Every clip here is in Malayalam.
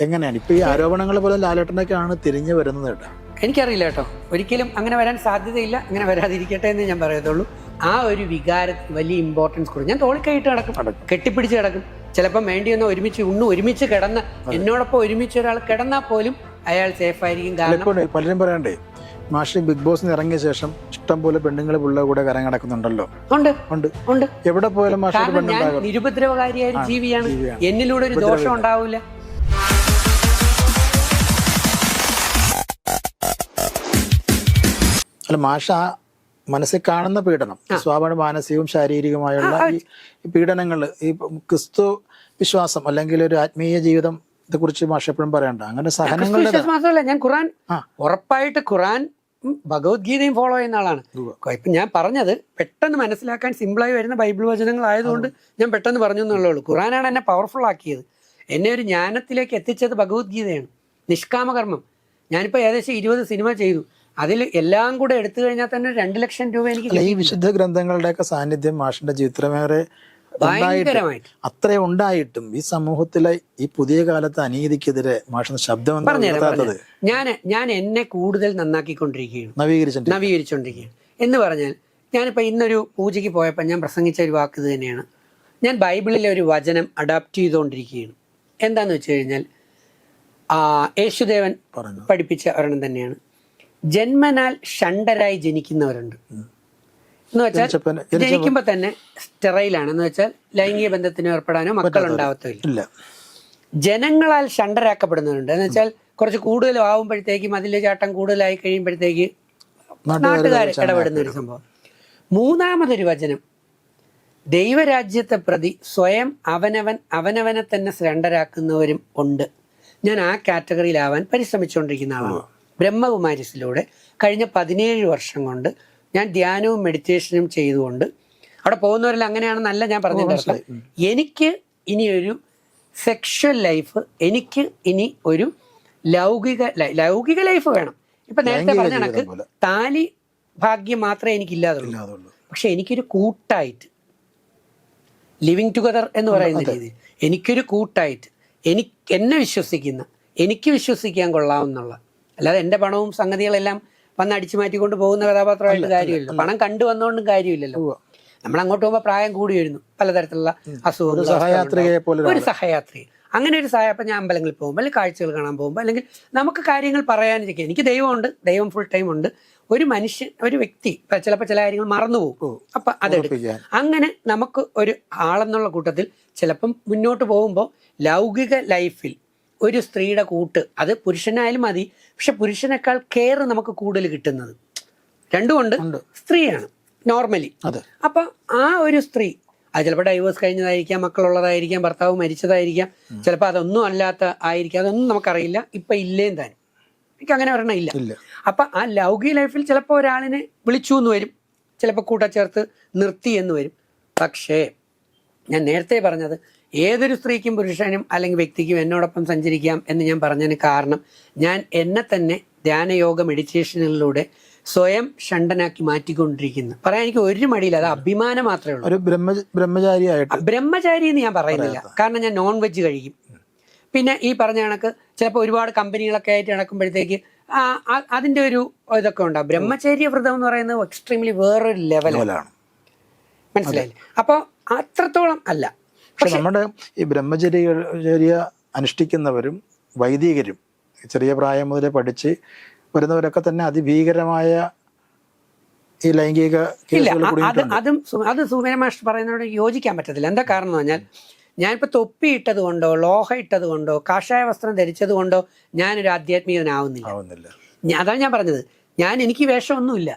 എങ്ങനെയാണ്? ഇപ്പൊ ഈ ആരോപണങ്ങൾ പോലെ ലാലേട്ടനൊക്കെയാണ് തിരിഞ്ഞു വരുന്നത് കേട്ടോ. എനിക്കറിയില്ല കേട്ടോ. ഒരിക്കലും അങ്ങനെ വരാൻ സാധ്യതയില്ല. അങ്ങനെ വരാതിരിക്കട്ടെ എന്ന് ഞാൻ പറയത്തുള്ളൂ. ആ ഒരു വികാരത്തിന് വലിയ ഇമ്പോർട്ടൻസ് കൊടുക്കും. ഞാൻ തോളിക്കൈയിട്ട് കിടക്കും കെട്ടിപ്പിടിച്ച് കിടക്കും. ചിലപ്പം വേണ്ടി വന്ന ഒരുമിച്ച് ഉണ്ണു ഒരുമിച്ച് കിടന്ന് എന്നോടൊപ്പം ഒരുമിച്ച് ഒരാൾ കിടന്നാൽ പോലും അയാൾ സേഫ് ആയിരിക്കും. കാരണം പലരും പറയണ്ടേ മാഷി ബിഗ് ബോസിന് ഇറങ്ങിയ ശേഷം ഇഷ്ടം പോലെ പെണ്ണുങ്ങൾ പിള്ളേ കൂടെ കരം കിടക്കുന്നുണ്ടല്ലോ ഉണ്ട്. ഉണ്ട്. ഉണ്ട്. എവിടെ പോയാലും മാഷി ഞാൻ നിരുപദ്രവകാരിയായ ജീവിയാണ്. ജീവിയാണ്. എന്നിലൂടെ ഒരു ദോഷം ഉണ്ടാവില്ല. അല്ല മാഷ മനസ്സിൽ കാണുന്ന പീഡനം സ്വാഭാവിക മാനസികവും ശാരീരികമായുള്ള ഈ പീഡനങ്ങൾ ഈ ക്രിസ്തു വിശ്വാസം അല്ലെങ്കിൽ ഒരു ആത്മീയ ജീവിതം കുറിച്ച് മാഷ എപ്പോഴും പറയണ്ട. അങ്ങനെ സഹനങ്ങളുടെ മാത്രമല്ല ഞാൻ ഖുറാൻ. ഉറപ്പായിട്ട് ഖുറാൻ ഭഗവത്ഗീതയും ഫോളോ ചെയ്യുന്ന ആളാണ്. ഇപ്പം ഞാൻ പറഞ്ഞത് പെട്ടെന്ന് മനസ്സിലാക്കാൻ സിമ്പിളായി വരുന്ന ബൈബിൾ വചനങ്ങളായതുകൊണ്ട് ഞാൻ പെട്ടെന്ന് പറഞ്ഞു എന്നുള്ളേ ഉള്ളൂ. ഖുറാനാണ് എന്നെ പവർഫുൾ ആക്കിയത്. എന്നെ ഒരു ജ്ഞാനത്തിലേക്ക് എത്തിച്ചത് ഭഗവത്ഗീതയാണ്. നിഷ്കാമകർമ്മം. ഞാനിപ്പോൾ ഏകദേശം ഇരുപത് സിനിമ ചെയ്തു. അതിൽ എല്ലാം കൂടെ എടുത്തു കഴിഞ്ഞാൽ തന്നെ രണ്ട് ലക്ഷം രൂപ എനിക്ക് ഈ വിശുദ്ധ ഗ്രന്ഥങ്ങളുടെയൊക്കെ സാന്നിധ്യം മാഷിന്റെ ജീവിതമേറെ ഉണ്ടായിട്ടും ഭയങ്കരമായിട്ട്. അത്ര ഉണ്ടായിട്ടും ഈ സമൂഹത്തിലെ ഈ പുതിയ കാലത്തെ അനീതിക്കെതിരെ മാഷിന്റെ ശബ്ദം. ഞാൻ ഞാൻ എന്നെ കൂടുതൽ നന്നാക്കിക്കൊണ്ടിരിക്കുകയാണ്. നവീകരിച്ചു നവീകരിച്ചുകൊണ്ടിരിക്കുകയാണ് എന്ന് പറഞ്ഞാൽ ഞാനിപ്പോൾ ഇന്നൊരു പൂജയ്ക്ക് പോയപ്പോൾ ഞാൻ പ്രസംഗിച്ച ഒരു വാക്ക് ഇത് തന്നെയാണ്. ഞാൻ ബൈബിളിലെ ഒരു വചനം അഡാപ്റ്റ് ചെയ്തുകൊണ്ടിരിക്കുകയാണ്. എന്താന്ന് വെച്ച് കഴിഞ്ഞാൽ ആ, യേശുദേവൻ പഠിപ്പിച്ച ഒരെണ്ണം തന്നെയാണ്. ജന്മനാൽ ഷണ്ടരായി ജനിക്കുന്നവരുണ്ട്. എന്ന് വെച്ചാൽ ജനിക്കുമ്പോ ജനിക്കുമ്പോൾ തന്നെ സ്റ്റെറയിലാണ് എന്ന് വെച്ചാൽ ലൈംഗിക ബന്ധത്തിന് ഏർപ്പെടാനോ മക്കൾ ഉണ്ടാവത്തില്ല ജനങ്ങളാൽ ഷണ്ടരാക്കപ്പെടുന്നവരുണ്ട്. എന്ന് വെച്ചാൽ കുറച്ച് കൂടുതൽ ആവുമ്പോഴത്തേക്കും അതിലെ ചാട്ടം കൂടുതലായി കഴിയുമ്പോഴത്തേക്ക് നാട്ടുകാർ ഇടപെടുന്ന ഒരു സംഭവം. മൂന്നാമതൊരു വചനം. ദൈവരാജ്യത്തെ പ്രതി സ്വയം അവനവൻ അവനവനെ തന്നെ ഷണ്ടരാക്കുന്നവരും ഉണ്ട്. ഞാൻ ആ കാറ്റഗറിയിലാവാൻ പരിശ്രമിച്ചുകൊണ്ടിരിക്കുന്ന ആളാണ്. ബ്രഹ്മകുമാരിസിലൂടെ കഴിഞ്ഞ പതിനേഴ് വർഷം കൊണ്ട് ഞാൻ ധ്യാനവും മെഡിറ്റേഷനും ചെയ്തുകൊണ്ട് അവിടെ പോകുന്നവരെല്ലാം അങ്ങനെയാണെന്നല്ല ഞാൻ പറഞ്ഞിട്ടുള്ളത്. എനിക്ക് ഇനി ഒരു സെക്ഷൽ ലൈഫ് എനിക്ക് ഇനി ഒരു ലൗകിക ലൗകിക ലൈഫ് വേണം. ഇപ്പൊ നേരത്തെ പറഞ്ഞ കണക്ക് താലി ഭാഗ്യം മാത്രമേ എനിക്കില്ലാതുള്ളൂ. പക്ഷെ എനിക്കൊരു കൂട്ടായിട്ട് ലിവിങ് ടുഗദർ എന്ന് പറയുന്ന രീതി എനിക്കൊരു കൂട്ടായിട്ട് എനിക്ക് എന്നെ വിശ്വസിക്കുന്ന എനിക്ക് വിശ്വസിക്കാൻ കൊള്ളാമെന്നുള്ള അല്ലാതെ എന്റെ പണവും സംഗതികളെല്ലാം വന്ന് അടിച്ചു മാറ്റിക്കൊണ്ട് പോകുന്ന കഥാപാത്രമായിട്ട് കാര്യമില്ല പണം കണ്ടു വന്നുകൊണ്ടും കാര്യമില്ലല്ലോ. നമ്മൾ അങ്ങോട്ട് പോകുമ്പോൾ പ്രായം കൂടി വരുന്നു. പലതരത്തിലുള്ള അസുഖങ്ങൾ ഒരു സഹയാത്രി അങ്ങനെ ഒരു സഹായം അപ്പം ഞാൻ അമ്പലങ്ങളിൽ പോകുമ്പോൾ അല്ലെങ്കിൽ കാഴ്ചകൾ കാണാൻ പോകുമ്പോൾ അല്ലെങ്കിൽ നമുക്ക് കാര്യങ്ങൾ പറയാനിരിക്കുക എനിക്ക് ദൈവമുണ്ട് ദൈവം ഫുൾ ടൈം ഉണ്ട്. ഒരു മനുഷ്യൻ ഒരു വ്യക്തി ചിലപ്പോൾ ചില കാര്യങ്ങൾ മറന്നുപോകും. അപ്പം അതെടുക്കുക. അങ്ങനെ നമുക്ക് ഒരു ആളെന്നുള്ള കൂട്ടത്തിൽ ചിലപ്പം മുന്നോട്ട് പോകുമ്പോൾ ലൗകിക ലൈഫിൽ ഒരു സ്ത്രീയുടെ കൂട്ട്. അത് പുരുഷനായാലും മതി. പക്ഷെ പുരുഷനേക്കാൾ കെയർ നമുക്ക് കൂടുതൽ കിട്ടുന്നത്. രണ്ടുമുണ്ട് സ്ത്രീയാണ്. നോർമലി അപ്പൊ ആ ഒരു സ്ത്രീ അത് ചിലപ്പോൾ ഡൈവേഴ്സ് കഴിഞ്ഞതായിരിക്കാം മക്കളുള്ളതായിരിക്കാം ഭർത്താവ് മരിച്ചതായിരിക്കാം. ചിലപ്പോൾ അതൊന്നും അല്ലാത്ത ആയിരിക്കാം. അതൊന്നും നമുക്കറിയില്ല. ഇപ്പൊ ഇല്ലേം താൻ എനിക്ക് അങ്ങനെ ഒരെണ്ണം ഇല്ല. അപ്പൊ ആ ലൗകിക ലൈഫിൽ ചിലപ്പോൾ ഒരാളിനെ വിളിച്ചു എന്ന് വരും. ചിലപ്പോൾ കൂട്ടച്ചേർത്ത് നിർത്തി എന്ന് വരും. പക്ഷേ ഞാൻ നേരത്തെ പറഞ്ഞത് ഏതൊരു സ്ത്രീക്കും പുരുഷനും അല്ലെങ്കിൽ വ്യക്തിക്കും എന്നോടൊപ്പം സഞ്ചരിക്കാം എന്ന് ഞാൻ പറഞ്ഞതിന് കാരണം ഞാൻ എന്നെ തന്നെ ധ്യാനയോഗ മെഡിറ്റേഷനിലൂടെ സ്വയം ഷണ്ടനാക്കി മാറ്റിക്കൊണ്ടിരിക്കുന്നു. പറയാൻ എനിക്ക് ഒരു മടിയില്ല അത് അഭിമാനം മാത്രമേ ഉള്ളൂ. ഒരു ബ്രഹ്മ ബ്രഹ്മചാരിയായിട്ട്. ബ്രഹ്മചാരി എന്ന് ഞാൻ പറയുന്നില്ല. കാരണം ഞാൻ നോൺ വെജ് കഴിക്കും. പിന്നെ ഈ പറഞ്ഞ കണക്ക് ചിലപ്പോൾ ഒരുപാട് കമ്പനികളൊക്കെ ആയിട്ട് നടക്കുമ്പോഴത്തേക്ക് അതിന്റെ ഒരു ഇതൊക്കെ ഉണ്ടാവും. ബ്രഹ്മചര്യ വ്രതം എന്ന് പറയുന്നത് എക്സ്ട്രീംലി വേറൊരു ലെവലാണ് മനസ്സിലായില്ലേ? അപ്പോൾ അത്രത്തോളം അല്ല. പക്ഷെ നമ്മുടെ ഈ ബ്രഹ്മചര്യ അനുഷ്ഠിക്കുന്നവരും വൈദികരും ചെറിയ പ്രായം മുതലേ പഠിച്ച് വരുന്നവരൊക്കെ തന്നെ അതിഭീകരമായ ഈ ലൈംഗിക അത് അതും അത് സുമേര മാഷ് പറയുന്നതോട് യോജിക്കാൻ പറ്റത്തില്ല. എന്താ കാരണം എന്ന് പറഞ്ഞാൽ ഞാനിപ്പോൾ തൊപ്പി ഇട്ടത് കൊണ്ടോ ലോഹ ഇട്ടത് കൊണ്ടോ കാഷായ വസ്ത്രം ധരിച്ചത് കൊണ്ടോ ഞാനൊരു ആധ്യാത്മികനാവുന്നില്ല. അതാണ് ഞാൻ പറഞ്ഞത്. ഞാൻ എനിക്ക് വേഷമൊന്നുമില്ല.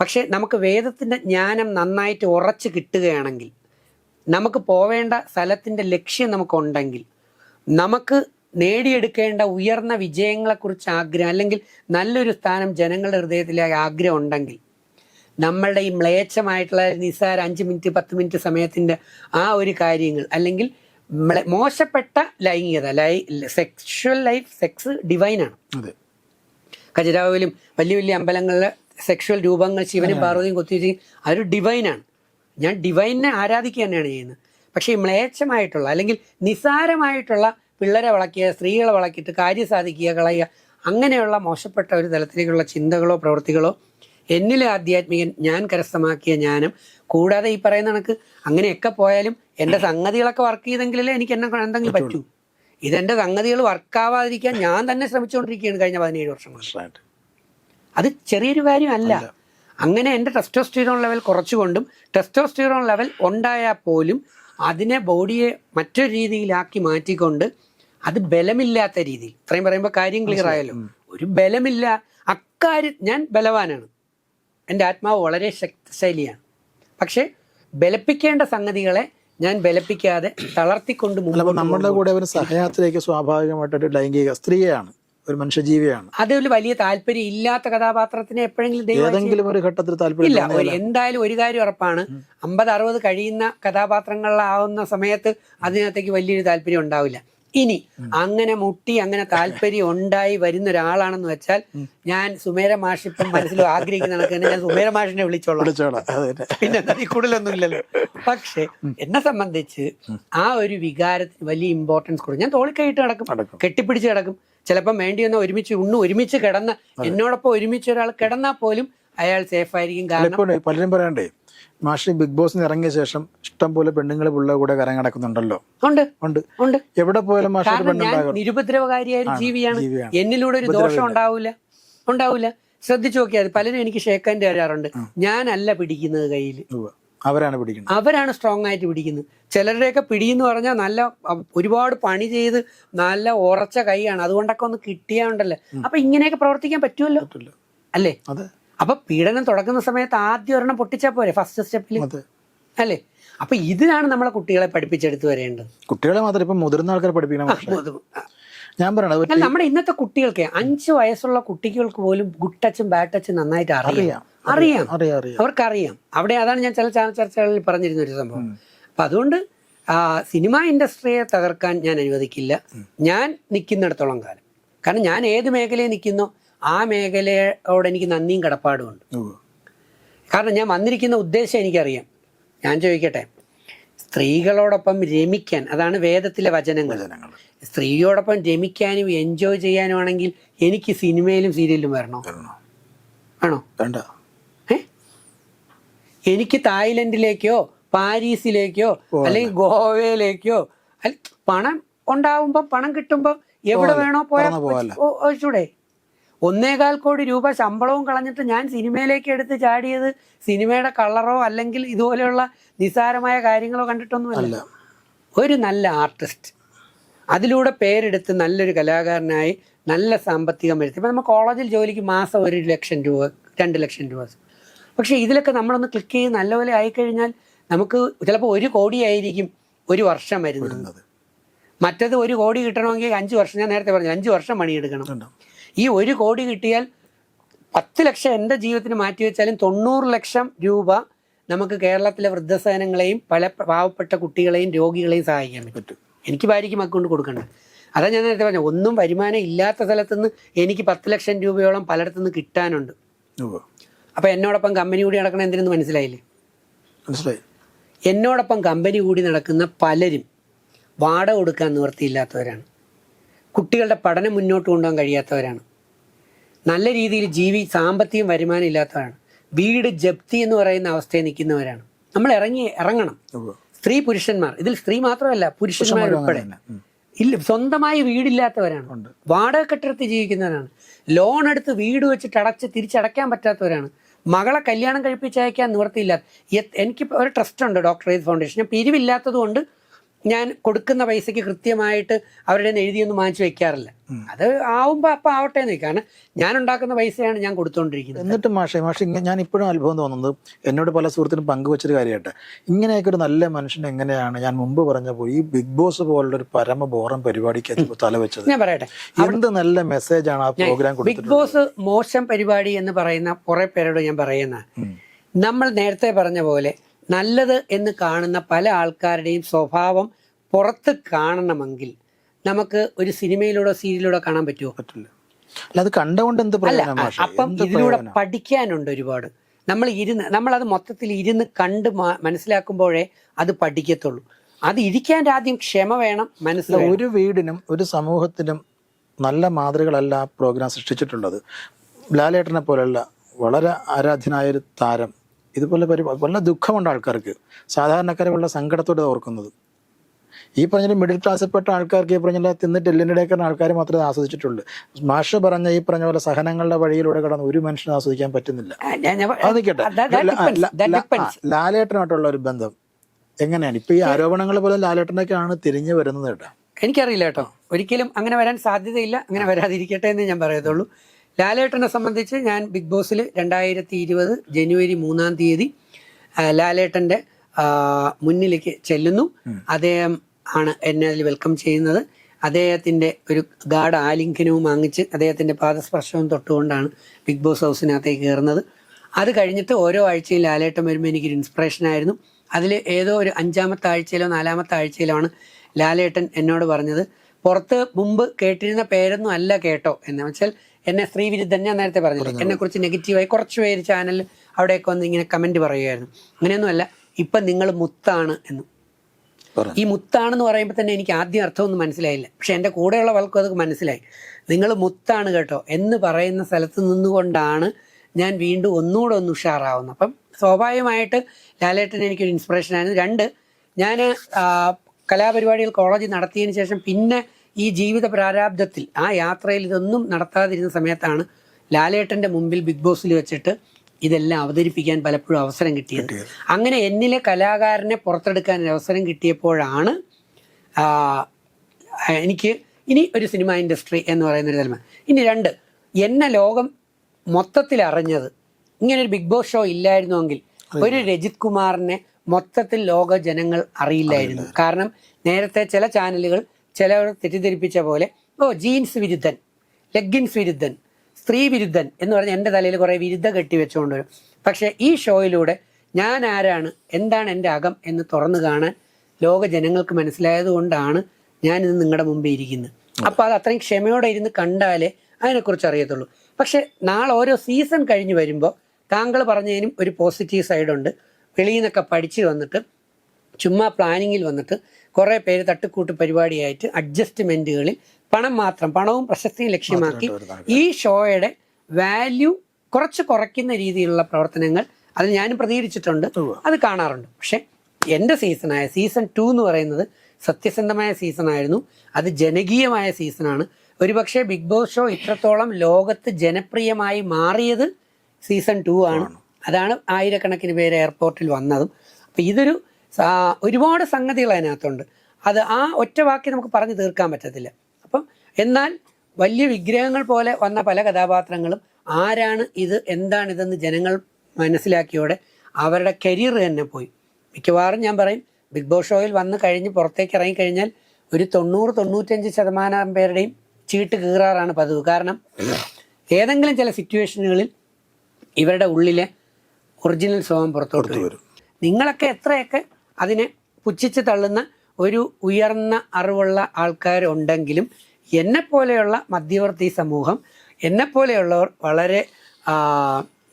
പക്ഷെ നമുക്ക് വേദത്തിന്റെ ജ്ഞാനം നന്നായിട്ട് ഉറച്ച് കിട്ടുകയാണെങ്കിൽ നമുക്ക് പോവേണ്ട സ്ഥലത്തിന്റെ ലക്ഷ്യം നമുക്കുണ്ടെങ്കിൽ നമുക്ക് നേടിയെടുക്കേണ്ട ഉയർന്ന വിജയങ്ങളെക്കുറിച്ച് ആഗ്രഹം അല്ലെങ്കിൽ നല്ലൊരു സ്ഥാനം ജനങ്ങളുടെ ഹൃദയത്തിലെ ആഗ്രഹം ഉണ്ടെങ്കിൽ നമ്മളുടെ ഈ മ്ലേച്ഛമായിട്ടുള്ള നിസ്സാര അഞ്ച് മിനിറ്റ് പത്ത് മിനിറ്റ് സമയത്തിന്റെ ആ ഒരു കാര്യങ്ങൾ അല്ലെങ്കിൽ മോശപ്പെട്ട ലൈംഗികത ലൈ സെക്ഷൽ ലൈഫ് സെക്സ് ഡിവൈനാണ് അതെ. ഖജരാവിലും വലിയ വലിയ അമ്പലങ്ങളിലെ സെക്ഷൽ രൂപങ്ങൾ ശിവനും പാർവതിയും കൊത്തിവെച്ച് അതൊരു ഡിവൈനാണ് ഞാൻ ഡിവൈനെ ആരാധിക്കുക തന്നെയാണ് ചെയ്യുന്നത്. പക്ഷേ മ്ലേച്ഛമായിട്ടുള്ള അല്ലെങ്കിൽ നിസാരമായിട്ടുള്ള പിള്ളേരെ വളയ്ക്കുക സ്ത്രീകളെ വളക്കിയിട്ട് കാര്യം സാധിക്കുക കളയുക അങ്ങനെയുള്ള മോശപ്പെട്ട ഒരു തലത്തിലേക്കുള്ള ചിന്തകളോ പ്രവൃത്തികളോ എന്നിലെ ആധ്യാത്മികൻ ഞാൻ കരസ്ഥമാക്കിയ ജ്ഞാനം. കൂടാതെ ഈ പറയുന്ന കണക്ക് അങ്ങനെയൊക്കെ പോയാലും എന്റെ സംഗതികളൊക്കെ വർക്ക് ചെയ്തെങ്കിലേ എനിക്ക് എന്നെ എന്തെങ്കിലും പറ്റൂ. ഇതെന്റെ സംഗതികൾ വർക്കാവാതിരിക്കാൻ ഞാൻ തന്നെ ശ്രമിച്ചുകൊണ്ടിരിക്കുകയാണ് കഴിഞ്ഞ പതിനേഴ് വർഷം അത് ചെറിയൊരു കാര്യമല്ല. അങ്ങനെ എന്റെ ടെസ്റ്റോസ്റ്റിറോൺ ലെവൽ കുറച്ചുകൊണ്ടും ടെസ്റ്റോസ്റ്റിറോൺ ലെവൽ ഉണ്ടായാൽ പോലും അതിനെ ബോഡിയെ മറ്റൊരു രീതിയിലാക്കി മാറ്റിക്കൊണ്ട് അത് ബലമില്ലാത്ത രീതിയിൽ ഇത്രയും പറയുമ്പോൾ കാര്യം ക്ലിയർ ആയല്ലോ. ഒരു ബലമില്ല. അക്കാര്യം ഞാൻ ബലവാനാണ്. എന്റെ ആത്മാവ് വളരെ ശക്തിശാലിയാണ്. പക്ഷേ ബലപ്പിക്കേണ്ട സംഗതികളെ ഞാൻ ബലപ്പിക്കാതെ തളർത്തിക്കൊണ്ട് നമ്മുടെ കൂടെ ഒരു സഹയാത്രയ്ക്ക് സ്വാഭാവികമായിട്ടൊരു ലൈംഗിക സ്ത്രീയാണ്. ഒരു മനുഷ്യജീവിയാണ്. അതിൽ വലിയ താല്പര്യം ഇല്ലാത്ത കഥാപാത്രത്തിന് എപ്പോഴെങ്കിലും ഏതെങ്കിലും ഒരു ഘട്ടത്തിൽ താല്പര്യം ഇല്ല എന്തായാലും ഒരു കാര്യം ഉറപ്പാണ്. അമ്പത് അറുപത് കഴിയുന്ന കഥാപാത്രങ്ങളിലാവുന്ന സമയത്ത് അതിനകത്തേക്ക് വലിയൊരു താല്പര്യം ഉണ്ടാവില്ല. ഇനി അങ്ങനെ മുട്ടി അങ്ങനെ താല്പര്യം ഉണ്ടായി വരുന്ന ഒരാളാണെന്ന് വെച്ചാൽ ഞാൻ സുമേര മാഷ് ഇപ്പം മനസ്സിൽ ആഗ്രഹിക്കുന്ന കണക്ക് തന്നെ ഞാൻ സുമേര മാഷിനെ വിളിച്ചോളാം. പിന്നെ പക്ഷെ കൂടുതലൊന്നും ഇല്ലല്ലോ പക്ഷെ എന്നെ സംബന്ധിച്ച് ആ ഒരു വികാരത്തിന് വലിയ ഇമ്പോർട്ടൻസ് കൊടുക്കും. ഞാൻ തോളിക്കൈയിട്ട് കിടക്കും നടക്കും. കെട്ടിപ്പിടിച്ച് കിടക്കും ചിലപ്പം വേണ്ടി വന്ന ഒരുമിച്ച് ഉണ്ണു ഒരുമിച്ച് കിടന്ന എന്നോടൊപ്പം ഒരുമിച്ച് ഒരാൾ കിടന്നാൽ പോലും അയാൾ സേഫ് ആയിരിക്കും. കാരണം പലരും പറയണ്ടേ മാഷി ബിഗ് ബോസിന് ഇറങ്ങിയ ശേഷം ഇഷ്ടം പോലെ പെണ്ണുങ്ങളെ പിള്ള കൂടെ കരം കിടക്കുന്നുണ്ടല്ലോ. ഉണ്ട്. ഉണ്ട്. ഉണ്ട്. എവിടെ പോയാലും ഞാൻ നിരുപദ്രവകാരിയായ ഒരു ജീവിയാണ്. എന്നിലൂടെ ഒരു ദോഷം ഉണ്ടാവൂല. ഉണ്ടാവൂല. ശ്രദ്ധിച്ചു നോക്കിയാൽ പലരും എനിക്ക് ഷേക്കാൻ തരാറുണ്ട്. ഞാനല്ല പിടിക്കുന്നത് കയ്യിൽ. അവരാണ് പിടിക്കുന്നത് അവരാണ് സ്ട്രോങ് ആയിട്ട് പിടിക്കുന്നത്. ചിലരുടെയൊക്കെ പിടിയെന്ന് പറഞ്ഞാൽ നല്ല ഒരുപാട് പണി ചെയ്ത് നല്ല ഉറച്ച കൈയാണ്. അതുകൊണ്ടൊക്കെ ഒന്ന് കിട്ടിയാണ്ടല്ലോ. അപ്പൊ ഇങ്ങനെയൊക്കെ പ്രവർത്തിക്കാൻ പറ്റുമല്ലോ. അല്ലേ? അതെ. അപ്പൊ പീഡനം തുടങ്ങുന്ന സമയത്ത് ആദ്യം ഒരെണ്ണം പൊട്ടിച്ചാൽ പോരെ ഫസ്റ്റ് സ്റ്റെപ്പിൽ അല്ലേ? അപ്പൊ ഇതിനാണ് നമ്മളെ കുട്ടികളെ പഠിപ്പിച്ചെടുത്ത് വരേണ്ടത്. കുട്ടികളെ മാത്രം ഇപ്പൊ മുതിർന്ന ആൾക്കാരെ പഠിപ്പിക്കണം ഞാൻ പറയണത് നമ്മുടെ ഇന്നത്തെ കുട്ടികൾക്ക് അഞ്ച് വയസ്സുള്ള കുട്ടികൾക്ക് പോലും ഗുഡ് ടച്ചും ബാഡ് ടച്ചും നന്നായിട്ട് അറിയാം. അറിയാം. അവർക്കറിയാം. അവിടെ അതാണ് ഞാൻ ചില ചാനൽ ചർച്ചകളിൽ പറഞ്ഞിരുന്ന ഒരു സംഭവം അപ്പൊ അതുകൊണ്ട് സിനിമ സിനിമാ ഇൻഡസ്ട്രിയെ തകർക്കാൻ ഞാൻ അനുവദിക്കില്ല. ഞാൻ നിൽക്കുന്നിടത്തോളം കാലം. കാരണം ഞാൻ ഏത് മേഖലയിൽ നിൽക്കുന്നോ ആ മേഖലയോട് എനിക്ക് നന്ദിയും കടപ്പാടുമുണ്ട് ഉണ്ട്. കാരണം ഞാൻ വന്നിരിക്കുന്ന ഉദ്ദേശം എനിക്കറിയാം. ഞാൻ ചോദിക്കട്ടെ സ്ത്രീകളോടൊപ്പം രമിക്കാൻ അതാണ് വേദത്തിലെ വചനങ്ങൾ. സ്ത്രീയോടൊപ്പം രമിക്കാനും എൻജോയ് ചെയ്യാനും ആണെങ്കിൽ എനിക്ക് സിനിമയിലും സീരിയലിലും വരണോ? വരണോ? എനിക്ക് തായ്ലൻഡിലേക്കോ പാരീസിലേക്കോ അല്ലെങ്കിൽ ഗോവയിലേക്കോ പണം ഉണ്ടാവുമ്പോൾ പണം കിട്ടുമ്പോൾ എവിടെ വേണോ പോയാൽ ഒന്നേകാൽ കോടി രൂപ ശമ്പളവും കളഞ്ഞിട്ട് ഞാൻ സിനിമയിലേക്ക് എടുത്ത് ചാടിയത് സിനിമയുടെ കളറോ അല്ലെങ്കിൽ ഇതുപോലെയുള്ള നിസ്സാരമായ കാര്യങ്ങളോ കണ്ടിട്ടൊന്നുമല്ല. ഒരു നല്ല ആർട്ടിസ്റ്റ്. അതിലൂടെ പേരെടുത്ത് നല്ലൊരു കലാകാരനായി നല്ല സാമ്പത്തികം വരുത്തി. ഇപ്പം നമ്മൾ കോളേജിൽ ജോലിക്ക് മാസം ഒരു ലക്ഷം രൂപ രണ്ട് ലക്ഷം രൂപ പക്ഷേ ഇതിലൊക്കെ നമ്മളൊന്ന് ക്ലിക്ക് ചെയ്ത് നല്ലപോലെ ആയിക്കഴിഞ്ഞാൽ നമുക്ക് ചിലപ്പോൾ ഒരു കോടിയായിരിക്കും ഒരു വർഷം വരുന്നത്. മറ്റത് ഒരു കോടി കിട്ടണമെങ്കിൽ അഞ്ച് വർഷം ഞാൻ നേരത്തെ പറഞ്ഞു അഞ്ച് വർഷം പണിയെടുക്കണം? ഈ ഒരു കോടി കിട്ടിയാൽ പത്ത് ലക്ഷം എന്റെ ജീവിതത്തിന് മാറ്റി വെച്ചാലും തൊണ്ണൂറ് ലക്ഷം രൂപ നമുക്ക് കേരളത്തിലെ വൃദ്ധസേനങ്ങളെയും പല പാവപ്പെട്ട കുട്ടികളെയും രോഗികളെയും സഹായിക്കാൻ പറ്റും. പറ്റും. എനിക്ക് ഭാര്യയ്ക്ക് മക്കൊണ്ട് കൊടുക്കണ്ട. അതാ ഞാൻ നേരത്തെ പറഞ്ഞു ഒന്നും വരുമാനം ഇല്ലാത്ത സ്ഥലത്തുനിന്ന് എനിക്ക് പത്ത് ലക്ഷം രൂപയോളം പലയിടത്തുനിന്ന് കിട്ടാനുണ്ട്. അപ്പോൾ എന്നോടൊപ്പം കമ്പനി കൂടി നടക്കണം എന്തിനെന്ന് മനസ്സിലായില്ലേ? മനസ്സിലായി. എന്നോടൊപ്പം കമ്പനി കൂടി നടക്കുന്ന പലരും വാടക കൊടുക്കാൻ നിവൃത്തിയില്ലാത്തവരാണ്. കുട്ടികളുടെ പഠനം മുന്നോട്ട് കൊണ്ടുപോകാൻ കഴിയാത്തവരാണ്. നല്ല രീതിയിൽ ജീവി സാമ്പത്തികം വരുമാനം ഇല്ലാത്തവരാണ്. വീട് ജപ്തി എന്ന് പറയുന്ന അവസ്ഥയിൽ നിൽക്കുന്നവരാണ്. നമ്മൾ ഇറങ്ങി ഇറങ്ങണം. സ്ത്രീ പുരുഷന്മാർ. ഇതിൽ സ്ത്രീ മാത്രമല്ല പുരുഷന്മാർ ഉൾപ്പെടെ ഇല്ല സ്വന്തമായി വീടില്ലാത്തവരാണ്. വാടക കെട്ടിടത്തിൽ ജീവിക്കുന്നവരാണ്. ലോൺ എടുത്ത് വീട് വെച്ചിട്ട് അടച്ച് തിരിച്ചടയ്ക്കാൻ പറ്റാത്തവരാണ്. മകളെ കല്യാണം കഴിപ്പിച്ചയക്കാൻ നിവർത്തിയില്ല എ- എനിക്ക് ഒരു ട്രസ്റ്റ് ഉണ്ട് ഡോക്ടർ ഏത് ഫൗണ്ടേഷൻ പിരിവില്ലാത്തത് കൊണ്ട് ഞാൻ കൊടുക്കുന്ന പൈസയ്ക്ക് കൃത്യമായിട്ട് അവരുടെ എഴുതിയൊന്നും വാങ്ങിച്ചു വെക്കാറില്ല. അത് ആവുമ്പോൾ അപ്പം ആവട്ടെ എന്ന് കാരണം ഞാൻ ഉണ്ടാക്കുന്ന പൈസയാണ് ഞാൻ കൊടുത്തുകൊണ്ടിരിക്കുന്നത്. എന്നിട്ട് മാഷെ മാഷെ ഞാൻ ഇപ്പോഴും അത്ഭുതം തോന്നുന്നത് എന്നോട് പല സുഹൃത്തിനും പങ്കുവച്ചൊരു കാര്യമായിട്ട് ഇങ്ങനെയൊക്കെ ഒരു നല്ല മനുഷ്യൻ എങ്ങനെയാണ്? ഞാൻ മുമ്പ് പറഞ്ഞ പോയി ഈ ബിഗ് ബോസ് പോലുള്ള ഒരു പരമ ബോറം പരിപാടിക്ക് തലവെച്ചത്. ഞാൻ പറയട്ടെ. എന്ത് നല്ല മെസ്സേജ് ആണ് ആ പ്രോഗ്രാം ബിഗ് ബോസ് മോശം പരിപാടി എന്ന് പറയുന്ന കുറെ പേരോട് ഞാൻ പറയുന്ന നമ്മൾ നേരത്തെ പറഞ്ഞ പോലെ നല്ലത് എന്ന് കാണുന്ന പല ആൾക്കാരുടെയും സ്വഭാവം പുറത്ത് കാണണമെങ്കിൽ നമുക്ക് ഒരു സിനിമയിലൂടെ സീരിയലിലൂടെ കാണാൻ പറ്റുമോ? പറ്റില്ല. അല്ല അത് കണ്ടുകൊണ്ട് എന്ത് അപ്പം ഇതിലൂടെ പഠിക്കാനുണ്ട് ഒരുപാട്. നമ്മൾ ഇരുന്ന് നമ്മളത് മൊത്തത്തിൽ ഇരുന്ന് കണ്ട് മനസ്സിലാക്കുമ്പോഴേ അത് പഠിക്കത്തുള്ളൂ. അത് ഇരിക്കാൻ ആദ്യം ക്ഷമ വേണം മനസ്സിൽ ഒരു വീടിനും ഒരു സമൂഹത്തിനും നല്ല മാതൃകളല്ല പ്രോഗ്രാം സൃഷ്ടിച്ചിട്ടുള്ളത്. ലാലേട്ടനെ പോലെയുള്ള വളരെ ആരാധ്യനായ ഒരു താരം ഇതുപോലെ പരിപാടി വളരെ ദുഃഖമുണ്ട് ആൾക്കാർക്ക്. സാധാരണക്കാരെ വളരെ സങ്കടത്തോടെ ഓർക്കുന്നത്. ഈ പറഞ്ഞ മിഡിൽ ക്ലാസ്സിൽപ്പെട്ട ആൾക്കാർക്ക് ഈ പറഞ്ഞ തിന്നിട്ട് എല്ലിനിടയ്ക്കുന്ന ആൾക്കാർ മാത്രമേ ആസ്വദിച്ചിട്ടുള്ളൂ. മാഷ് പറഞ്ഞ ഈ പറഞ്ഞ പോലെ സഹനങ്ങളുടെ വഴിയിലൂടെ കടന്ന് ഒരു മനുഷ്യനെ ആസ്വദിക്കാൻ പറ്റുന്നില്ല. അത് നിൽക്കട്ടെ. ലാലേട്ടനായിട്ടുള്ള ഒരു ബന്ധം. എങ്ങനെയാണ്? ഇപ്പൊ ഈ ആരോപണങ്ങൾ പോലെ ലാലേട്ടനൊക്കെയാണ് തിരിഞ്ഞു വരുന്നത് കേട്ടോ. എനിക്കറിയില്ല കേട്ടോ. ഒരിക്കലും അങ്ങനെ വരാൻ സാധ്യതയില്ല. അങ്ങനെ വരാതിരിക്കട്ടെ എന്ന് ഞാൻ പറയത്തുള്ളൂ. ലാലേട്ടനെ സംബന്ധിച്ച് ഞാൻ ബിഗ് ബോസിൽ രണ്ടായിരത്തി ഇരുപത് ജനുവരി മൂന്നാം തീയതി ലാലേട്ടന്റെ ലാലേട്ടന്റെ മുന്നിലേക്ക് ചെല്ലുന്നു. അദ്ദേഹം ആണ് എന്നെ അതിൽ വെൽക്കം ചെയ്യുന്നത്. അദ്ദേഹത്തിന്റെ ഒരു ഗാഢ ആലിംഗനവും വാങ്ങിച്ച് അദ്ദേഹത്തിന്റെ പാദസ്പർശവും തൊട്ടുകൊണ്ടാണ് ബിഗ് ബോസ് ഹൗസിനകത്തേക്ക് കയറുന്നത്. അത് കഴിഞ്ഞിട്ട് ഓരോ ആഴ്ചയും ലാലേട്ടൻ വരുമ്പോൾ എനിക്കൊരു ഇൻസ്പിറേഷൻ ആയിരുന്നു. അതിൽ ഏതോ ഒരു അഞ്ചാമത്തെ ആഴ്ചയിലോ നാലാമത്തെ ആഴ്ചയിലോ ആണ് ലാലേട്ടൻ എന്നോട് പറഞ്ഞത് പുറത്ത് മുമ്പ് കേട്ടിരുന്ന പേരൊന്നും അല്ല കേട്ടോ എന്ന്. വെച്ചാൽ എന്നെ സ്ത്രീവിരുദ്ധൻ ഞാൻ നേരത്തെ പറഞ്ഞത് എന്നെ കുറിച്ച് നെഗറ്റീവായി കുറച്ച് പേര് ചാനൽ അവിടെയൊക്കെ വന്ന് ഇങ്ങനെ കമന്റ് പറയുമായിരുന്നു. അങ്ങനെയൊന്നുമല്ല ഇപ്പം നിങ്ങൾ മുത്താണ് എന്ന്. ഈ മുത്താണെന്ന് പറയുമ്പോൾ തന്നെ എനിക്ക് ആദ്യം അർത്ഥമൊന്നും മനസ്സിലായില്ല. പക്ഷെ എന്റെ കൂടെയുള്ള വൾക്കും അത് മനസ്സിലായി. നിങ്ങൾ മുത്താണ് കേട്ടോ എന്ന് പറയുന്ന സ്ഥലത്ത് നിന്നുകൊണ്ടാണ് ഞാൻ വീണ്ടും ഒന്നുകൂടെ ഒന്ന് ഉഷാറാവുന്നത്. അപ്പം സ്വാഭാവികമായിട്ട് ലാലേട്ടൻ എനിക്കൊരു ഇൻസ്പിറേഷൻ ആയിരുന്നു. രണ്ട് ഞാൻ കലാപരിപാടികൾ കോളേജിൽ നടത്തിയതിന് ശേഷം പിന്നെ ഈ ജീവിത പ്രാരാബ്ദത്തിൽ ആ യാത്രയിൽ ഇതൊന്നും നടത്താതിരുന്ന സമയത്താണ് ലാലേട്ടന്റെ മുമ്പിൽ ബിഗ് ബോസിൽ വെച്ചിട്ട് ഇതെല്ലാം അവതരിപ്പിക്കാൻ പലപ്പോഴും അവസരം കിട്ടിയത്. അങ്ങനെ എന്നിലെ കലാകാരനെ പുറത്തെടുക്കാൻ ഒരു അവസരം കിട്ടിയപ്പോഴാണ് എനിക്ക് ഇനി ഒരു സിനിമ ഇൻഡസ്ട്രി എന്ന് പറയുന്ന ഒരു തലമുറ. ഇനി രണ്ട് എന്നെ ലോകം മൊത്തത്തിൽ അറിഞ്ഞത് ഇങ്ങനെ ഒരു ബിഗ് ബോസ് ഷോ ഇല്ലായിരുന്നുവെങ്കിൽ ഒരു രജിത് കുമാറിനെ മൊത്തത്തിൽ ലോക ജനങ്ങൾ അറിയില്ലായിരുന്നു. കാരണം നേരത്തെ ചില ചാനലുകൾ ചിലവർ തെറ്റിദ്ധരിപ്പിച്ച പോലെ ഓ ജീൻസ് വിരുദ്ധൻ ലെഗിൻസ് വിരുദ്ധൻ സ്ത്രീ വിരുദ്ധൻ എന്ന് പറഞ്ഞ് എന്റെ തലയിൽ കുറേ വിരുദ്ധ കെട്ടി വെച്ചുകൊണ്ട് വരും. പക്ഷേ ഈ ഷോയിലൂടെ ഞാൻ ആരാണ് എന്താണ് എന്റെ അകം എന്ന് തുറന്നു കാണാൻ ലോക ജനങ്ങൾക്ക് മനസ്സിലായത് കൊണ്ടാണ് ഞാനിത് നിങ്ങളുടെ മുമ്പിൽ ഇരിക്കുന്നത്. അപ്പോൾ അത് അത്രയും ക്ഷമയോടെ ഇരുന്ന് കണ്ടാലേ അതിനെക്കുറിച്ച് അറിയത്തുള്ളൂ. പക്ഷേ നാളെ ഓരോ സീസൺ കഴിഞ്ഞ് വരുമ്പോൾ താങ്കൾ പറഞ്ഞതിനും ഒരു പോസിറ്റീവ് സൈഡുണ്ട് വെളിയിൽ നിന്നൊക്കെ പഠിച്ചു വന്നിട്ട് ചുമ്മാ പ്ലാനിങ്ങിൽ വന്നിട്ട് കുറേ പേര് തട്ടുകൂട്ട് പരിപാടിയായിട്ട് അഡ്ജസ്റ്റ്മെന്റുകളിൽ പണം മാത്രം പണവും പ്രശസ്തിയും ലക്ഷ്യമാക്കി ഈ ഷോയുടെ വാല്യൂ കുറച്ച് കുറയ്ക്കുന്ന രീതിയിലുള്ള പ്രവർത്തനങ്ങൾ അത് ഞാനും പ്രതികരിച്ചിട്ടുണ്ട്. അത് കാണാറുണ്ട്. പക്ഷെ എന്റെ സീസണായ സീസൺ ടു എന്ന് പറയുന്നത് സത്യസന്ധമായ സീസണായിരുന്നു. അത് ജനകീയമായ സീസണാണ്. ഒരുപക്ഷെ ബിഗ് ബോസ് ഷോ ഇത്രത്തോളം ലോകത്ത് ജനപ്രിയമായി മാറിയത് സീസൺ ടു ആണ്. അതാണ് ആയിരക്കണക്കിന് പേര് എയർപോർട്ടിൽ വന്നതും. അപ്പം ഇതൊരു ഒരുപാട് സംഗതികൾ അതിനകത്തുണ്ട്. അത് ആ ഒറ്റ വാക്കി നമുക്ക് പറഞ്ഞു തീർക്കാൻ പറ്റത്തില്ല. അപ്പം എന്നാൽ വലിയ വിഗ്രഹങ്ങൾ പോലെ വന്ന പല കഥാപാത്രങ്ങളും ആരാണ് ഇത് എന്താണിതെന്ന് ജനങ്ങൾ മനസ്സിലാക്കിയോടെ അവരുടെ കരിയർ തന്നെ പോയി. മിക്കവാറും ഞാൻ പറയും ബിഗ് ബോസ് ഷോയിൽ വന്ന് കഴിഞ്ഞ് പുറത്തേക്ക് ഇറങ്ങിക്കഴിഞ്ഞാൽ ഒരു തൊണ്ണൂറ് തൊണ്ണൂറ്റഞ്ച് ശതമാനം പേരുടെയും ചീട്ട് കീറാറാണ് പതിവ്. കാരണം ഏതെങ്കിലും ചില സിറ്റുവേഷനുകളിൽ ഇവരുടെ ഉള്ളിലെ ഒറിജിനൽ സ്വഭാവം പുറത്തോട്ട് വരും. നിങ്ങളൊക്കെ എത്രയൊക്കെ അതിനെ പുച്ഛിച്ച് തള്ളുന്ന ഒരു ഉയർന്ന അറിവുള്ള ആൾക്കാരുണ്ടെങ്കിലും എന്നെപ്പോലെയുള്ള മധ്യവർത്തി സമൂഹം എന്നെപ്പോലെയുള്ളവർ വളരെ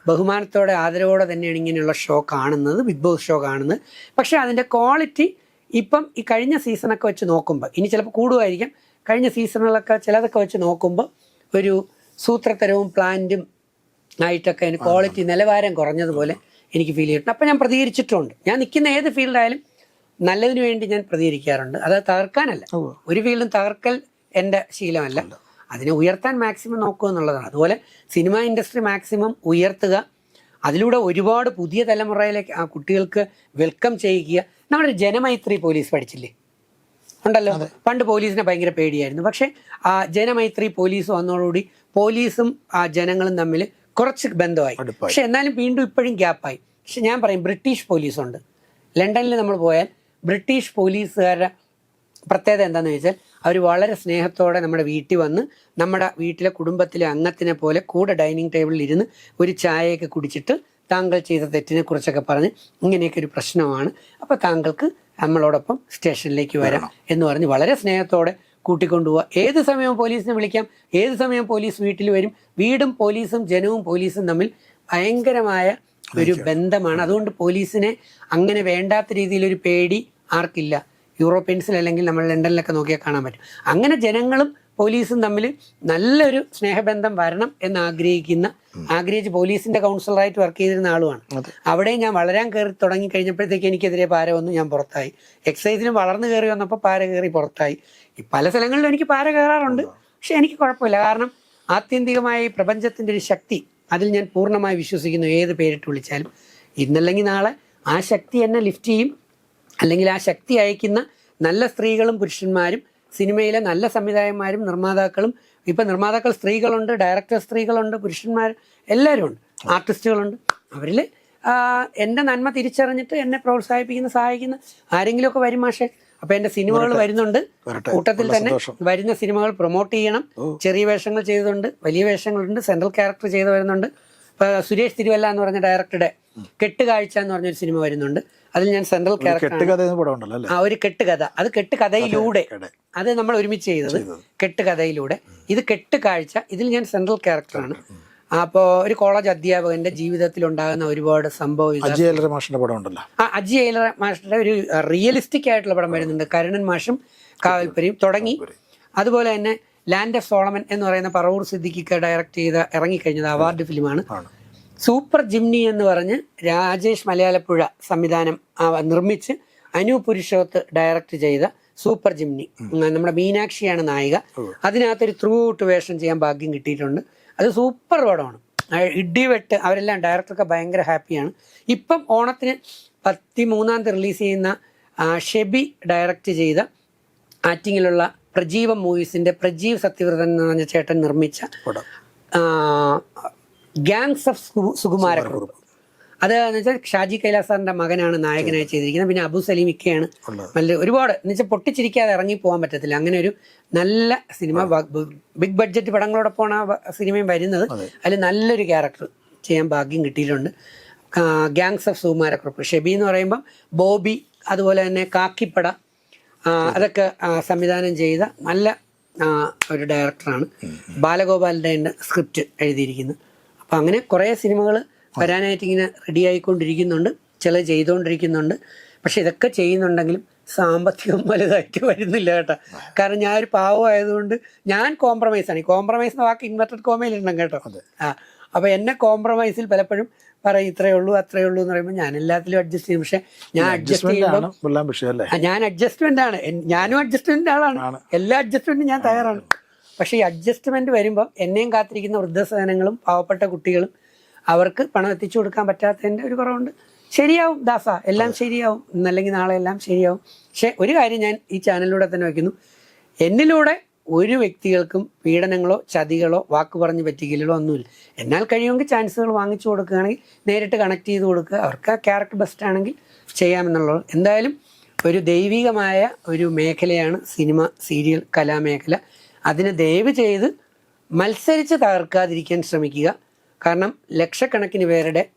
ബഹുമാനത്തോടെ ആദരവോടെ തന്നെയാണ് ഇങ്ങനെയുള്ള ഷോ കാണുന്നത് ബിഗ് ബോസ് ഷോ കാണുന്നത്. പക്ഷേ അതിന്റെ ക്വാളിറ്റി ഇപ്പം ഈ കഴിഞ്ഞ സീസണൊക്കെ വെച്ച് നോക്കുമ്പോൾ ഇനി ചിലപ്പോൾ കൂടുമായിരിക്കും കഴിഞ്ഞ സീസണുകളൊക്കെ ചിലതൊക്കെ വെച്ച് നോക്കുമ്പോൾ ഒരു സൂത്രത്തരവും പ്ലാന്റും ആയിട്ടൊക്കെ അതിന് ക്വാളിറ്റി നിലവാരം കുറഞ്ഞതുപോലെ എനിക്ക് ഫീൽ ചെയ്തിട്ടുണ്ട്. അപ്പം ഞാൻ പ്രതികരിച്ചിട്ടുണ്ട്. ഞാൻ നിൽക്കുന്ന ഏത് ഫീൽഡായാലും നല്ലതിന് വേണ്ടി ഞാൻ പ്രതികരിക്കാറുണ്ട്. അത് തകർക്കാനല്ല. ഒരു ഫീൽഡും തകർക്കൽ എന്റെ ശീലമല്ല. അതിനെ ഉയർത്താൻ മാക്സിമം നോക്കുക എന്നുള്ളതാണ്. അതുപോലെ സിനിമ ഇൻഡസ്ട്രി മാക്സിമം ഉയർത്തുക. അതിലൂടെ ഒരുപാട് പുതിയ തലമുറയിലേക്ക് ആ കുട്ടികൾക്ക് വെൽക്കം ചെയ്യുക. നമ്മുടെ ജനമൈത്രി പോലീസ് പഠിച്ചില്ലേ? ഉണ്ടല്ലോ? പണ്ട് പോലീസിനെ ഭയങ്കര പേടിയായിരുന്നു. പക്ഷേ ആ ജനമൈത്രി പോലീസ് വന്നതോടുകൂടി പോലീസും ആ ജനങ്ങളും തമ്മിൽ കുറച്ച് ബന്ധമായി. പക്ഷെ എന്നാലും വീണ്ടും ഇപ്പോഴും ഗ്യാപ്പായി. പക്ഷെ ഞാൻ പറയും ബ്രിട്ടീഷ് പോലീസുണ്ട്. ലണ്ടനിൽ നമ്മൾ പോയാൽ ബ്രിട്ടീഷ് പോലീസുകാരുടെ പ്രത്യേകത എന്താണെന്ന് വെച്ചാൽ അവർ വളരെ സ്നേഹത്തോടെ നമ്മുടെ വീട്ടിൽ വന്ന് നമ്മുടെ വീട്ടിലെ കുടുംബത്തിലെ അംഗത്തിനെ പോലെ കൂടെ ഡൈനിങ് ടേബിളിൽ ഇരുന്ന് ഒരു ചായയൊക്കെ കുടിച്ചിട്ട് താങ്കൾ ചെയ്ത തെറ്റിനെ കുറിച്ചൊക്കെ പറഞ്ഞ് ഇങ്ങനെയൊക്കെ ഒരു പ്രശ്നമാണ്. അപ്പോൾ താങ്കൾക്ക് നമ്മളോടൊപ്പം സ്റ്റേഷനിലേക്ക് വരാം എന്ന് പറഞ്ഞ് വളരെ സ്നേഹത്തോടെ കൂട്ടിക്കൊണ്ടുപോവുക ഏത് സമയവും പോലീസിനെ വിളിക്കാം. ഏത് സമയവും പോലീസ് വീട്ടിൽ വരും. വീടും പോലീസും ജനവും പോലീസും തമ്മിൽ ഭയങ്കരമായ ഒരു ബന്ധമാണ്. അതുകൊണ്ട് പോലീസിനെ അങ്ങനെ വേണ്ടാത്ത രീതിയിൽ ഒരു പേടി ആർക്കില്ല. യൂറോപ്യൻസിൽ അല്ലെങ്കിൽ നമ്മൾ ലണ്ടനിലൊക്കെ നോക്കിയാൽ കാണാൻ പറ്റും. അങ്ങനെ ജനങ്ങളും പോലീസും തമ്മിൽ നല്ലൊരു സ്നേഹബന്ധം വരണം എന്ന് ആഗ്രഹിക്കുന്ന ആഗ്രഹിച്ച് പോലീസിന്റെ കൗൺസിലറായിട്ട് വർക്ക് ചെയ്തിരുന്ന ആളുമാണ്. അവിടെ ഞാൻ വളരാൻ കയറി തുടങ്ങി കഴിഞ്ഞപ്പോഴത്തേക്ക് എനിക്കെതിരെ പാര വന്നു ഞാൻ പുറത്തായി. എക്സൈസിന് വളർന്നു കയറി വന്നപ്പോൾ പാര കയറി പുറത്തായി. പല സ്ഥലങ്ങളിലും എനിക്ക് പാര കയറാറുണ്ട്. പക്ഷെ എനിക്ക് കുഴപ്പമില്ല. കാരണം ആത്യന്തികമായ ഈ പ്രപഞ്ചത്തിന്റെ ഒരു ശക്തി അതിൽ ഞാൻ പൂർണമായി വിശ്വസിക്കുന്നു. ഏത് പേരിട്ട് വിളിച്ചാലും ഇന്നല്ലെങ്കിൽ നാളെ ആ ശക്തി എന്നെ ലിഫ്റ്റ് ചെയ്യും. അല്ലെങ്കിൽ ആ ശക്തി അയക്കുന്ന നല്ല സ്ത്രീകളും പുരുഷന്മാരും സിനിമയിലെ നല്ല സംവിധായകന്മാരും നിർമ്മാതാക്കളും ഇപ്പം നിർമ്മാതാക്കൾ സ്ത്രീകളുണ്ട് ഡയറക്ടർ സ്ത്രീകളുണ്ട് പുരുഷന്മാർ എല്ലാവരും ഉണ്ട് ആർട്ടിസ്റ്റുകളുണ്ട് അവരിൽ എന്റെ നന്മ തിരിച്ചറിഞ്ഞിട്ട് എന്നെ പ്രോത്സാഹിപ്പിക്കുന്ന സഹായിക്കുന്ന ആരെങ്കിലുമൊക്കെ വരും മാഷെ. അപ്പം എന്റെ സിനിമകൾ വരുന്നുണ്ട്. കൂട്ടത്തിൽ തന്നെ വരുന്ന സിനിമകൾ പ്രൊമോട്ട് ചെയ്യണം. ചെറിയ വേഷങ്ങൾ ചെയ്തിട്ടുണ്ട് വലിയ വേഷങ്ങളുണ്ട്. സെൻട്രൽ ക്യാരക്ടർ ചെയ്ത് വരുന്നുണ്ട്. സുരേഷ് തിരുവല്ല എന്ന് പറഞ്ഞ ഡയറക്ടറുടെ കെട്ടുകാഴ്ച എന്ന് പറഞ്ഞൊരു സിനിമ വരുന്നുണ്ട്. അതിൽ ഞാൻ സെൻട്രൽ ക്യാരക്ടർ പടം ആ ഒരു കെട്ടുകഥ. അത് കെട്ടുകഥയിലൂടെ. കഥ. അത് നമ്മൾ ഒരുമിച്ച് ചെയ്തത് കെട്ടുകഥയിലൂടെ. ഇത് കെട്ടുകാഴ്ച. ഇതിൽ ഞാൻ സെൻട്രൽ ക്യാരക്ടറാണ് അപ്പോ ഒരു കോളേജ് അധ്യാപകന്റെ ജീവിതത്തിൽ ഉണ്ടാകുന്ന ഒരുപാട് സംഭവം വികാസ അജയ് അലര മാഷിന്റെ പടം ഉണ്ടല്ലോ. ആ അജി ഏലർ മാഷിന്റെ ഒരു റിയലിസ്റ്റിക് ആയിട്ടുള്ള പടം വരുന്നുണ്ട്. കരുണൻ മാഷും കാവൽപ്പരിയും തുടങ്ങി. അതുപോലെ തന്നെ ലാൻഡ് ഓഫ് സോളമൻ എന്ന് പറയുന്ന പറവൂർ സിദ്ദിഖിക്ക് ഡയറക്റ്റ് ചെയ്ത ഇറങ്ങിക്കഴിഞ്ഞത് അവാർഡ് ഫിലിമാണ് സൂപ്പർ ജിംനി എന്ന് പറഞ്ഞ് രാജേഷ് മലയാളപ്പുഴ സംവിധാനം നിർമ്മിച്ച് അനു പുരുഷോത്ത് ഡയറക്റ്റ് ചെയ്ത സൂപ്പർ ജിംനി നമ്മുടെ മീനാക്ഷിയാണ് നായിക. അതിനകത്തൊരു ത്രൂ ഔട്ട് വേഷം ചെയ്യാൻ ഭാഗ്യം കിട്ടിയിട്ടുണ്ട്. അത് സൂപ്പർ പടമാണ്. ഇടിവെട്ട് അവരെല്ലാം ഡയറക്ടറൊക്കെ ഭയങ്കര ഹാപ്പിയാണ് ഇപ്പം ഓണത്തിന് പത്തി മൂന്നാം തീയതി റിലീസ് ചെയ്യുന്ന ഷെബി ഡയറക്റ്റ് ചെയ്ത ആറ്റിങ്ങിലുള്ള പ്രജീവം മൂവീസിന്റെ പ്രജീവ് സത്യവ്രതൻ എന്ന് പറഞ്ഞ ചേട്ടൻ നിർമ്മിച്ച ഗാങ്സ് ഓഫ് സുകുമാര അത് എന്ന് വെച്ചാൽ ഷാജി കൈലാസാറിന്റെ മകനാണ് നായകനായി ചെയ്തിരിക്കുന്നത്. പിന്നെ അബു സലീം ഇക്കയാണ്. നല്ല ഒരുപാട് എന്ന് വെച്ചാൽ പൊട്ടിച്ചിരിക്കാതെ ഇറങ്ങി പോകാൻ പറ്റത്തില്ല. അങ്ങനെ ഒരു നല്ല സിനിമ ബിഗ് ബഡ്ജറ്റ് പടങ്ങളോടൊപ്പമാണ് ആ സിനിമയും വരുന്നത്. അതിൽ നല്ലൊരു ക്യാരക്ടർ ചെയ്യാൻ ഭാഗ്യം കിട്ടിയിട്ടുണ്ട്. ഗാങ്സ് ഓഫ് സുകുമാരക്കുറുപ്പ് ഷെബി എന്ന് പറയുമ്പം ബോബി അതുപോലെ തന്നെ കാക്കിപ്പട അതൊക്കെ സംവിധാനം ചെയ്ത നല്ല ഒരു ഡയറക്ടറാണ്. ബാലഗോപാലിന്റെ സ്ക്രിപ്റ്റ് എഴുതിയിരിക്കുന്നത് അപ്പം അങ്ങനെ കുറേ സിനിമകൾ വരാനായിട്ട് ഇങ്ങനെ റെഡി ആയിക്കൊണ്ടിരിക്കുന്നുണ്ട്. ചില ചെയ്തുകൊണ്ടിരിക്കുന്നുണ്ട് പക്ഷെ ഇതൊക്കെ ചെയ്യുന്നുണ്ടെങ്കിലും സാമ്പത്തികം വലുതായിട്ട് വരുന്നില്ല കേട്ടോ. കാരണം ഞാൻ ഒരു പാവമായതുകൊണ്ട് ഞാൻ കോംപ്രമൈസാണ് ഈ കോംപ്രമൈസ് എന്ന വാക്ക് ഇൻവെർട്ടഡ് കോമയിലുണ്ടെങ്കിൽ കേട്ടോ. ആ അപ്പോൾ എന്നെ കോംപ്രമൈസിൽ പലപ്പോഴും പറയും ഇത്രയേ ഉള്ളൂ അത്രയേ ഉള്ളൂ എന്ന് പറയുമ്പോൾ ഞാൻ എല്ലാത്തിലും അഡ്ജസ്റ്റ് ചെയ്യും. പക്ഷെ ഞാൻ അഡ്ജസ്റ്റ് ചെയ്യുമ്പോൾ ഞാൻ അഡ്ജസ്റ്റ്മെന്റ് ആണ്. ഞാനും അഡ്ജസ്റ്റ്മെന്റ് ആളാണ്. എല്ലാ അഡ്ജസ്റ്റ്മെന്റും ഞാൻ തയ്യാറാണ്. പക്ഷേ ഈ അഡ്ജസ്റ്റ്മെന്റ് വരുമ്പോൾ എന്നെയും കാത്തിരിക്കുന്ന വൃദ്ധസദനങ്ങളും പാവപ്പെട്ട കുട്ടികളും അവർക്ക് പണം എത്തിച്ചു കൊടുക്കാൻ പറ്റാത്തതിന്റെ ഒരു കുറവുണ്ട്. ശരിയാവും ദാസ എല്ലാം ശരിയാവും. ഇന്നല്ലെങ്കിൽ നാളെ എല്ലാം ശരിയാവും. പക്ഷെ ഒരു കാര്യം ഞാൻ ഈ ചാനലിലൂടെ തന്നെ വയ്ക്കുന്നു. എന്നിലൂടെ ഒരു വ്യക്തികൾക്കും പീഡനങ്ങളോ ചതികളോ വാക്ക് പറഞ്ഞ് പറ്റിക്കലുകളോ ഒന്നുമില്ല. എന്നാൽ കഴിയുമെങ്കിൽ ചാൻസുകൾ വാങ്ങിച്ചു കൊടുക്കുകയാണെങ്കിൽ നേരിട്ട് കണക്ട് ചെയ്ത് കൊടുക്കുക. അവർക്ക് ആ ക്യാരക്ടർ ബെസ്റ്റ് ആണെങ്കിൽ ചെയ്യാമെന്നുള്ളത് എന്തായാലും ഒരു ദൈവികമായ ഒരു മേഖലയാണ് സിനിമ സീരിയൽ കലാമേഖല. അതിനെ ദയവ് ചെയ്ത് മത്സരിച്ച് തകർക്കാതിരിക്കാൻ ശ്രമിക്കുക. കാരണം ലക്ഷക്കണക്കിന് പേരുടെ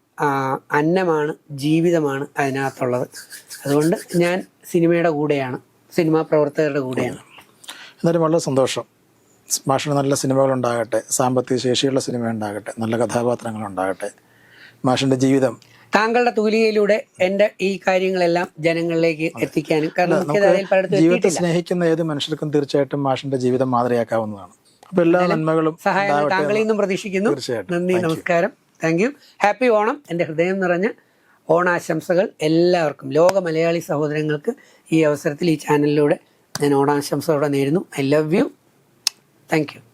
അന്നമാണ് ജീവിതമാണ് അതിനകത്തുള്ളത്. അതുകൊണ്ട് ഞാൻ സിനിമയുടെ കൂടെയാണ് സിനിമാ പ്രവർത്തകരുടെ കൂടെയാണ്. എന്നാലും വളരെ സന്തോഷം. മാഷിന് നല്ല സിനിമകളുണ്ടാകട്ടെ സാമ്പത്തിക ശേഷിയുള്ള സിനിമ ഉണ്ടാകട്ടെ നല്ല കഥാപാത്രങ്ങൾ ഉണ്ടാകട്ടെ മാഷിന്റെ ജീവിതം. താങ്കളുടെ തൂലികയിലൂടെ എന്റെ ഈ കാര്യങ്ങളെല്ലാം ജനങ്ങളിലേക്ക് എത്തിക്കാനും കാരണം ജീവിതത്തെ സ്നേഹിക്കുന്ന ഏത് മനുഷ്യർക്കും തീർച്ചയായിട്ടും മാഷിന്റെ ജീവിതം മാതൃകയാക്കാവുന്നതാണ്. അപ്പൊ എല്ലാ നന്മകളും ഉണ്ടാവട്ടെ താങ്കളിൽ നിന്നും പ്രതീക്ഷിക്കുന്നു. നന്ദി നമസ്കാരം. Thank you happy Onam. എന്റെ ഹൃദയം നിറഞ്ഞ ഓണാശംസകൾ എല്ലാവർക്കും. ലോക മലയാളി സഹോദരങ്ങൾക്ക് ഈ അവസരത്തിൽ ഈ ചാനലിലൂടെ ഞാൻ ഓണാശംസയോടെ നേരുന്നു. I love you. Thank you.